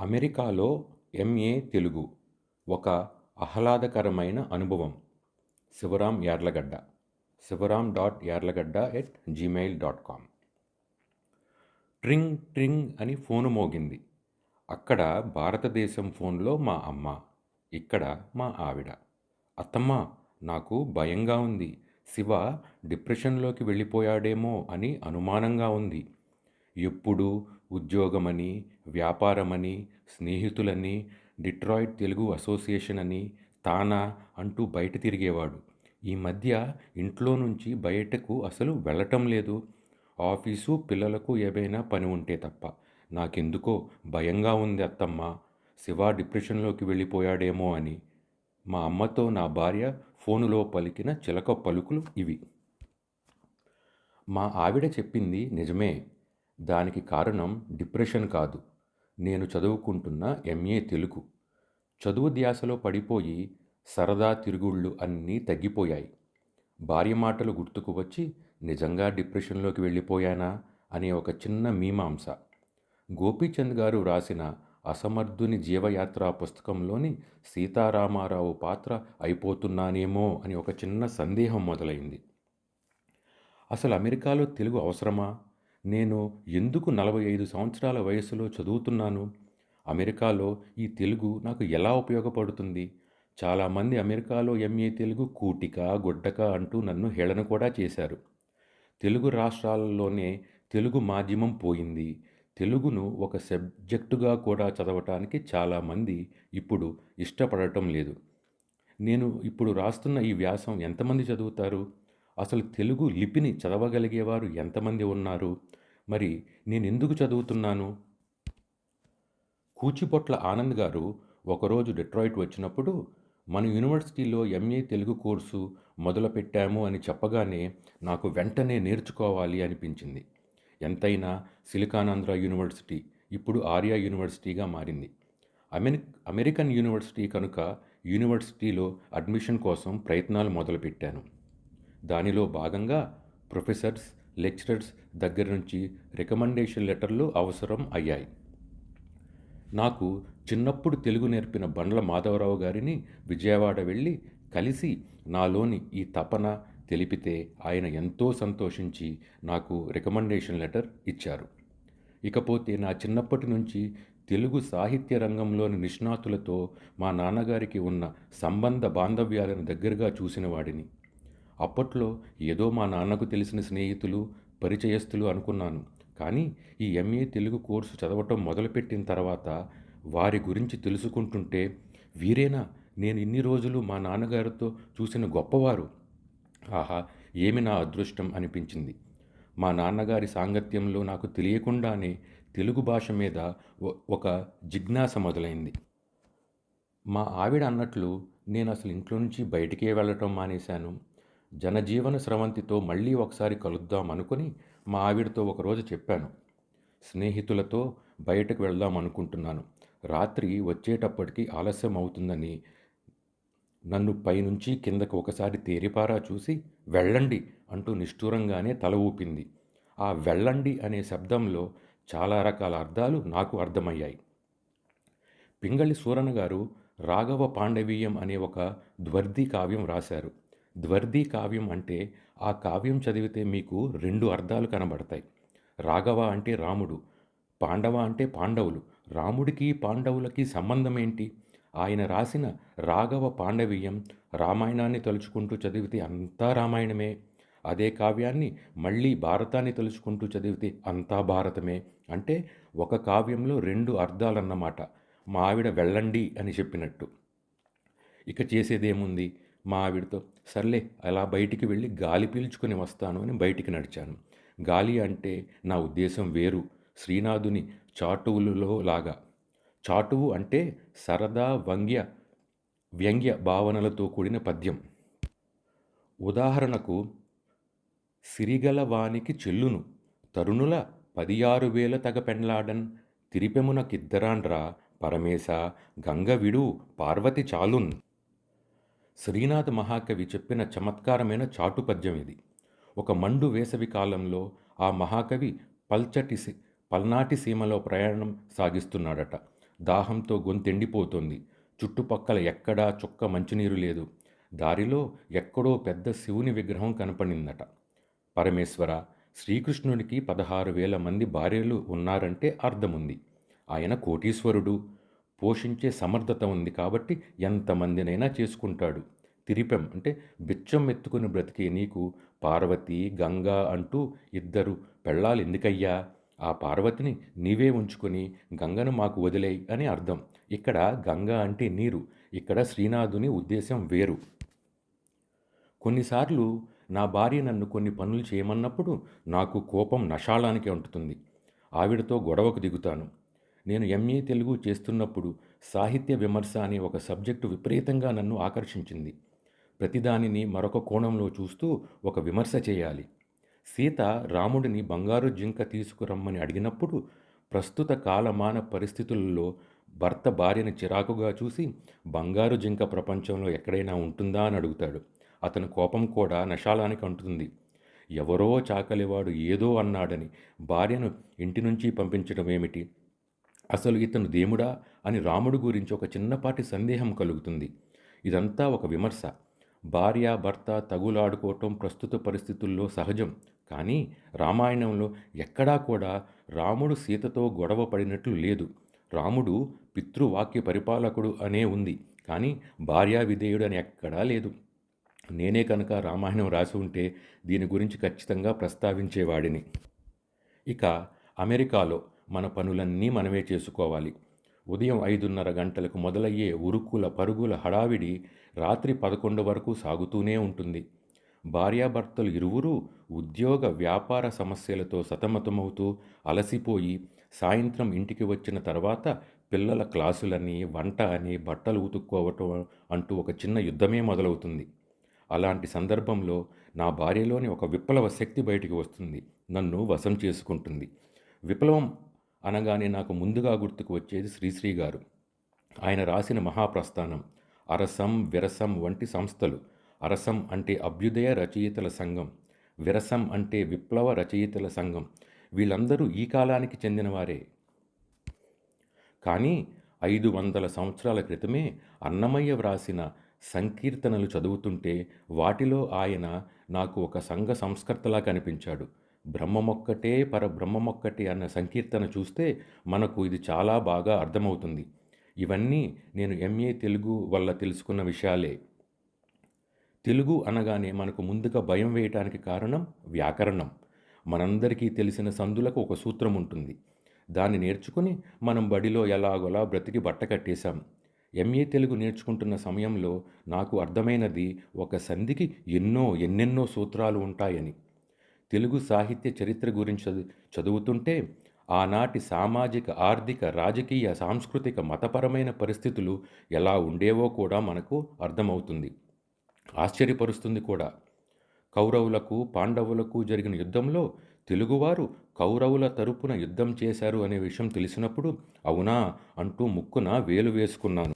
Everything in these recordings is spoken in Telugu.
అమెరికాలో ఎంఏ తెలుగు ఒక ఆహ్లాదకరమైన అనుభవం. Sivaram Yarlagadda Sivaram dot Yarlagadda at Gmail dot com. ట్రింగ్ ట్రింగ్ అని ఫోను మోగింది. అక్కడ భారతదేశం ఫోన్లో మా అమ్మ ఇక్కడ మా ఆవిడ. అత్తమ్మ నాకు భయంగా ఉంది. శివ డిప్రెషన్లోకి వెళ్ళిపోయాడేమో అని అనుమానంగా ఉంది. ఎప్పుడు ఉద్యోగమని వ్యాపారమని స్నేహితులని డిట్రాయిట్ తెలుగు అసోసియేషన్ అని తానా అంటూ బయట తిరిగేవాడు. ఈ మధ్య ఇంట్లో నుంచి బయటకు అసలు వెళ్ళటం లేదు. ఆఫీసు పిల్లలకు ఏవైనా పని ఉంటే తప్ప. నాకెందుకో భయంగా ఉంది అత్తమ్మ. శివ డిప్రెషన్లోకి వెళ్ళిపోయాడేమో అని. మా అమ్మతో నా భార్య ఫోనులో పలికిన చిలక పలుకులు ఇవి. మా ఆవిడ చెప్పింది నిజమే. దానికి కారణం డిప్రెషన్ కాదు. నేను చదువుకుంటున్న ఎంఏ తెలుగు. చదువు ధ్యాసలో పడిపోయి సరదా తిరుగుళ్ళు అన్నీ తగ్గిపోయాయి. భార్య మాటలు గుర్తుకు వచ్చి నిజంగా డిప్రెషన్లోకి వెళ్ళిపోయానా అనే ఒక చిన్న మీమాంస. గోపీచంద్ గారు రాసిన అసమర్థుని జీవయాత్ర పుస్తకంలోని సీతారామారావు పాత్ర అయిపోతున్నానేమో అని ఒక చిన్న సందేహం మొదలైంది. అసలు అమెరికాలో తెలుగు అవసరమా? నేను ఎందుకు నలభై ఐదు సంవత్సరాల వయసులో చదువుతున్నాను? అమెరికాలో ఈ తెలుగు నాకు ఎలా ఉపయోగపడుతుంది? చాలామంది అమెరికాలో ఎంఏ తెలుగు కూటిక గుడ్డక అంటూ నన్ను హేళన కూడా చేశారు. తెలుగు రాష్ట్రాలలోనే తెలుగు మాధ్యమం పోయింది. తెలుగును ఒక సబ్జెక్టుగా కూడా చదవటానికి చాలామంది ఇప్పుడు ఇష్టపడటం లేదు. నేను ఇప్పుడు రాస్తున్న ఈ వ్యాసం ఎంతమంది చదువుతారు? అసలు తెలుగు లిపిని చదవగలిగేవారు ఎంతమంది ఉన్నారు? మరి నేను ఎందుకు చదువుతున్నాను? కూచిపొట్ల ఆనంద్ గారు ఒకరోజు డెట్రాయిట్ వచ్చినప్పుడు మన యూనివర్సిటీలో ఎంఏ తెలుగు కోర్సు మొదలుపెట్టాము అని చెప్పగానే నాకు వెంటనే నేర్చుకోవాలి అనిపించింది. ఎంతైనా సిలికానాంధ్ర యూనివర్సిటీ ఇప్పుడు ఆర్యా యూనివర్సిటీగా మారింది. అమెరి అమెరికన్ యూనివర్సిటీ కనుక యూనివర్సిటీలో అడ్మిషన్ కోసం ప్రయత్నాలు మొదలుపెట్టాను. దానిలో భాగంగా ప్రొఫెసర్స్ లెక్చరర్స్ దగ్గర నుంచి రికమెండేషన్ లెటర్లు అవసరం అయ్యాయి. నాకు చిన్నప్పుడు తెలుగు నేర్పిన బండ్ల మాధవరావు గారిని విజయవాడ వెళ్ళి కలిసి నాలోని ఈ తపన తెలిపితే ఆయన ఎంతో సంతోషించి నాకు రికమెండేషన్ లెటర్ ఇచ్చారు. ఇకపోతే నా చిన్నప్పటి నుంచి తెలుగు సాహిత్య రంగంలోని నిష్ణాతులతో మా నాన్నగారికి ఉన్న సంబంధ బాంధవ్యాలను దగ్గరగా చూసిన వాడిని. అప్పట్లో ఏదో మా నాన్నకు తెలిసిన స్నేహితులు పరిచయస్తులు అనుకున్నాను. కానీ ఈ ఎంఏ తెలుగు కోర్సు చదవటం మొదలుపెట్టిన తర్వాత వారి గురించి తెలుసుకుంటుంటే వీరేనా నేను ఇన్ని రోజులు మా నాన్నగారితో చూసిన గొప్పవారు. ఆహా ఏమి నా అదృష్టం అనిపించింది. మా నాన్నగారి సాంగత్యంలో నాకు తెలియకుండానే తెలుగు భాష మీద ఒక జిజ్ఞాస మొదలైంది. మా ఆవిడ అన్నట్లు నేను అసలు ఇంట్లో నుంచి బయటికే వెళ్ళటం మానేశాను. జనజీవన స్రవంతితో మళ్ళీ ఒకసారి కలుద్దాం అనుకుని మా ఆవిడతో ఒకరోజు చెప్పాను. స్నేహితులతో బయటకు వెళ్దాం అనుకుంటున్నాను. రాత్రి వచ్చేటప్పటికి ఆలస్యం అవుతుందని నన్ను పైనుంచి కిందకు ఒకసారి తేరిపారా చూసి వెళ్ళండి అంటూ నిష్ఠూరంగానే తల ఊపింది. ఆ వెళ్ళండి అనే శబ్దంలో చాలా రకాల అర్థాలు నాకు అర్థమయ్యాయి. పింగళి సూరణ గారు రాఘవ పాండవీయం అనే ఒక ద్వర్ధి కావ్యం రాశారు. ద్వర్ది కావ్యం అంటే ఆ కావ్యం చదివితే మీకు రెండు అర్థాలు కనబడతాయి. రాఘవ అంటే రాముడు పాండవ అంటే పాండవులు. రాముడికి పాండవులకి సంబంధం ఏంటి? ఆయన రాసిన రాఘవ పాండవీయం రామాయణాన్ని తలుచుకుంటూ చదివితే అంతా రామాయణమే. అదే కావ్యాన్ని మళ్ళీ భారతాన్ని తలుచుకుంటూ చదివితే అంతా భారతమే. అంటే ఒక కావ్యంలో రెండు అర్థాలన్నమాట. మా ఆవిడ వెళ్ళండి అని చెప్పినట్టు. ఇక చేసేదేముంది? మా ఆవిడతో సర్లే అలా బయటికి వెళ్ళి గాలి పీల్చుకొని వస్తాను అని బయటికి నడిచాను. గాలి అంటే నా ఉద్దేశం వేరు. శ్రీనాథుని చాటువులలో లాగా. చాటువు అంటే సరదా వంగ్య వ్యంగ్య భావనలతో కూడిన పద్యం. ఉదాహరణకు సిరిగల వానికి చెల్లును తరుణుల పదియారు వేల తగ పెండ్లాడన్ తిరిపెమునకిద్దరాండ్రా పరమేశ గంగ విడు పార్వతి చాలున్. శ్రీనాథ్ మహాకవి చెప్పిన చమత్కారమైన చాటు పద్యం ఇది. ఒక మండు వేసవి కాలంలో ఆ మహాకవి పల్చటి పల్నాటి సీమలో ప్రయాణం సాగిస్తున్నాడట. దాహంతో గొంతెండిపోతోంది. చుట్టుపక్కల ఎక్కడా చుక్క మంచినీరు లేదు. దారిలో ఎక్కడో పెద్ద శివుని విగ్రహం కనపడిందట. పరమేశ్వర శ్రీకృష్ణుడికి పదహారు వేల మంది భార్యలు ఉన్నారంటే అర్థముంది. ఆయన కోటీశ్వరుడు పోషించే సమర్థత ఉంది కాబట్టి ఎంతమందినైనా చేసుకుంటాడు. తిరిపెం అంటే బిచ్చం ఎత్తుకుని బ్రతికే నీకు పార్వతి గంగా అంటూ ఇద్దరు పెళ్ళాలు ఎందుకయ్యా? ఆ పార్వతిని నీవే ఉంచుకొని గంగను మాకు వదిలేయి అని అర్థం. ఇక్కడ గంగా అంటే నీరు ఇక్కడ శ్రీనాథుని ఉద్దేశం వేరు. కొన్నిసార్లు నా భార్య నన్ను కొన్ని పనులు చేయమన్నప్పుడు నాకు కోపం నషాళానికి అంటుతుంది ఆవిడతో గొడవకు దిగుతాను. నేను ఎంఏ తెలుగు చేస్తున్నప్పుడు సాహిత్య విమర్శ అనే ఒక సబ్జెక్టు విపరీతంగా నన్ను ఆకర్షించింది. ప్రతిదానిని మరొక కోణంలో చూస్తూ ఒక విమర్శ చేయాలి. సీత రాముడిని బంగారు జింక తీసుకురమ్మని అడిగినప్పుడు ప్రస్తుత కాలమాన పరిస్థితులలో భర్త భార్యని చిరాకుగా చూసి బంగారు జింక ప్రపంచంలో ఎక్కడైనా ఉంటుందా? అని అడుగుతాడు. అతని కోపం కూడా నషాలానికి అంటుతుంది. ఎవరో చాకలివాడు ఏదో అన్నాడని భార్యను ఇంటి నుంచి పంపించడం ఏమిటి అసలు ఇతను దేముడా అని రాముడు గురించి ఒక చిన్నపాటి సందేహం కలుగుతుంది. ఇదంతా ఒక విమర్శ. భార్య భర్త తగులాడుకోవటం ప్రస్తుత పరిస్థితుల్లో సహజం. కానీ రామాయణంలో ఎక్కడా కూడా రాముడు సీతతో గొడవ పడినట్లు లేదు. రాముడు పితృవాక్య పరిపాలకుడు అనే ఉంది. కానీ భార్యా విధేయుడు అని ఎక్కడా లేదు. నేనే కనుక రామాయణం రాసి ఉంటే దీని గురించి ఖచ్చితంగా ప్రస్తావించేవాడిని. ఇక అమెరికాలో మన పనులన్నీ మనమే చేసుకోవాలి. ఉదయం ఐదున్నర గంటలకు మొదలయ్యే ఉరుకుల పరుగుల హడావిడి రాత్రి పదకొండు వరకు సాగుతూనే ఉంటుంది. భార్యాభర్తలు ఇరువురూ ఉద్యోగ వ్యాపార సమస్యలతో సతమతమవుతూ అలసిపోయి సాయంత్రం ఇంటికి వచ్చిన తర్వాత పిల్లల క్లాసులని వంట అని బట్టలు ఉతుక్కోవటం అంటూ ఒక చిన్న యుద్ధమే మొదలవుతుంది. అలాంటి సందర్భంలో నా భార్యలోని ఒక విప్లవ శక్తి బయటికి వస్తుంది. నన్ను వశం చేసుకుంటుంది. విప్లవం అనగానే నాకు ముందుగా గుర్తుకు వచ్చేది శ్రీశ్రీ గారు. ఆయన రాసిన మహాప్రస్థానం అరసం విరసం వంటి సంస్థలు. అరసం అంటే అభ్యుదయ రచయితల సంఘం. విరసం అంటే విప్లవ రచయితల సంఘం. వీళ్ళందరూ ఈ కాలానికి చెందినవారే. కానీ ఐదు వందల సంవత్సరాల క్రితమే అన్నమయ్య వ్రాసిన సంకీర్తనలు చదువుతుంటే వాటిలో ఆయన నాకు ఒక సంఘ సంస్కర్తలా కనిపించాడు. బ్రహ్మమొక్కటే పరబ్రహ్మమొక్కటే అన్న సంకీర్తన చూస్తే మనకు ఇది చాలా బాగా అర్థమవుతుంది. ఇవన్నీ నేను ఎంఏ తెలుగు వల్ల తెలుసుకున్న విషయాలే. తెలుగు అనగానే మనకు ముందుగా భయం వేయటానికి కారణం వ్యాకరణం. మనందరికీ తెలిసిన సందులకు ఒక సూత్రం ఉంటుంది. దాన్ని నేర్చుకుని మనం బడిలో ఎలాగోలా బ్రతికి బట్ట కట్టేశాం. ఎంఏ తెలుగు నేర్చుకుంటున్న సమయంలో నాకు అర్థమైనది ఒక సంధికి ఎన్నో ఎన్నెన్నో సూత్రాలు ఉంటాయని. తెలుగు సాహిత్య చరిత్ర గురించి చదువు చదువుతుంటే ఆనాటి సామాజిక ఆర్థిక రాజకీయ సాంస్కృతిక మతపరమైన పరిస్థితులు ఎలా ఉండేవో కూడా మనకు అర్థమవుతుంది. ఆశ్చర్యపరుస్తుంది కూడా. కౌరవులకు పాండవులకు జరిగిన యుద్ధంలో తెలుగువారు కౌరవుల తరపున యుద్ధం చేశారు అనే విషయం తెలిసినప్పుడు అవునా అంటూ ముక్కున వేలు వేసుకున్నాను.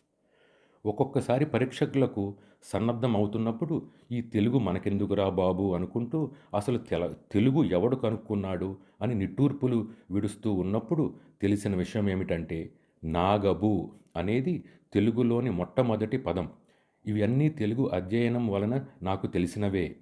ఒక్కొక్కసారి పరీక్షకులకు సన్నద్ధం అవుతున్నప్పుడు ఈ తెలుగు మనకెందుకురా బాబు? అనుకుంటూ అసలు తెల తెలుగు ఎవడు కనుక్కున్నాడు? అని నిట్టూర్పులు విడుస్తూ ఉన్నప్పుడు తెలిసిన విషయం ఏమిటంటే నాగబు అనేది తెలుగులోని మొట్టమొదటి పదం. ఇవన్నీ తెలుగు అధ్యయనం వలన నాకు తెలిసినవే.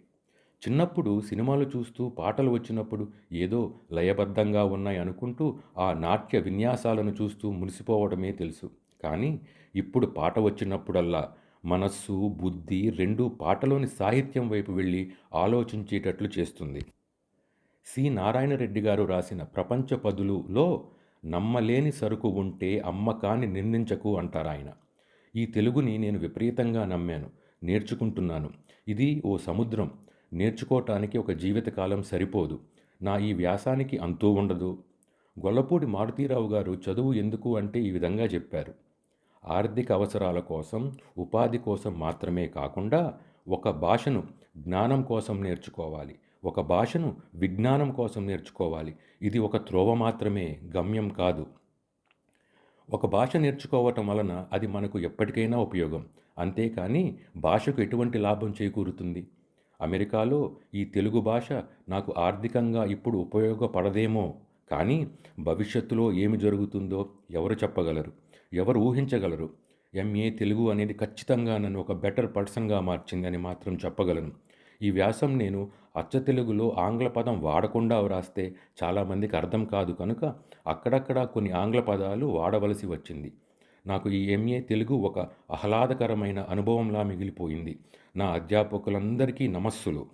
చిన్నప్పుడు సినిమాలు చూస్తూ పాటలు వచ్చినప్పుడు ఏదో లయబద్ధంగా ఉన్నాయి అనుకుంటూ ఆ నాట్య విన్యాసాలను చూస్తూ మునిసిపోవడమే తెలుసు. కానీ ఇప్పుడు పాట వచ్చినప్పుడల్లా మనస్సు బుద్ధి రెండు పాటలోని సాహిత్యం వైపు వెళ్ళి ఆలోచించేటట్లు చేస్తుంది. సి. నారాయణరెడ్డి గారు రాసిన ప్రపంచ పదులులో నమ్మలేని సరుకు ఉంటే అమ్మకాన్ని నిందించకు అంటారు ఆయన. ఈ తెలుగుని నేను విపరీతంగా నమ్మాను నేర్చుకుంటున్నాను. ఇది ఓ సముద్రం. నేర్చుకోవటానికి ఒక జీవితకాలం సరిపోదు. నా ఈ వ్యాసానికి అంతూ ఉండదు. గొల్లపూడి మారుతీరావు గారు చదువు ఎందుకు అంటే ఈ విధంగా చెప్పారు. ఆర్థిక అవసరాల కోసం ఉపాధి కోసం మాత్రమే కాకుండా ఒక భాషను జ్ఞానం కోసం నేర్చుకోవాలి. ఒక భాషను విజ్ఞానం కోసం నేర్చుకోవాలి. ఇది ఒక త్రోవ మాత్రమే గమ్యం కాదు. ఒక భాష నేర్చుకోవటం వలన అది మనకు ఎప్పటికైనా ఉపయోగం. అంతేకాని భాషకు ఎటువంటి లాభం చేకూరుతుంది? అమెరికాలో ఈ తెలుగు భాష నాకు ఆర్థికంగా ఇప్పుడు ఉపయోగపడదేమో కానీ భవిష్యత్తులో ఏమి జరుగుతుందో ఎవరు చెప్పగలరు? ఎవరు ఊహించగలరు. ఎంఏ తెలుగు అనేది ఖచ్చితంగా నన్ను ఒక బెటర్ పర్సన్గా మార్చిందని మాత్రం చెప్పగలను. ఈ వ్యాసం నేను అచ్చ తెలుగులో ఆంగ్ల పదం వాడకుండా వ్రాస్తే చాలామందికి అర్థం కాదు కనుక అక్కడక్కడ కొన్ని ఆంగ్ల పదాలు వాడవలసి వచ్చింది. నాకు ఈ ఎంఏ తెలుగు ఒక ఆహ్లాదకరమైన అనుభవంలా మిగిలిపోయింది. నా అధ్యాపకులందరికీ నమస్సులు.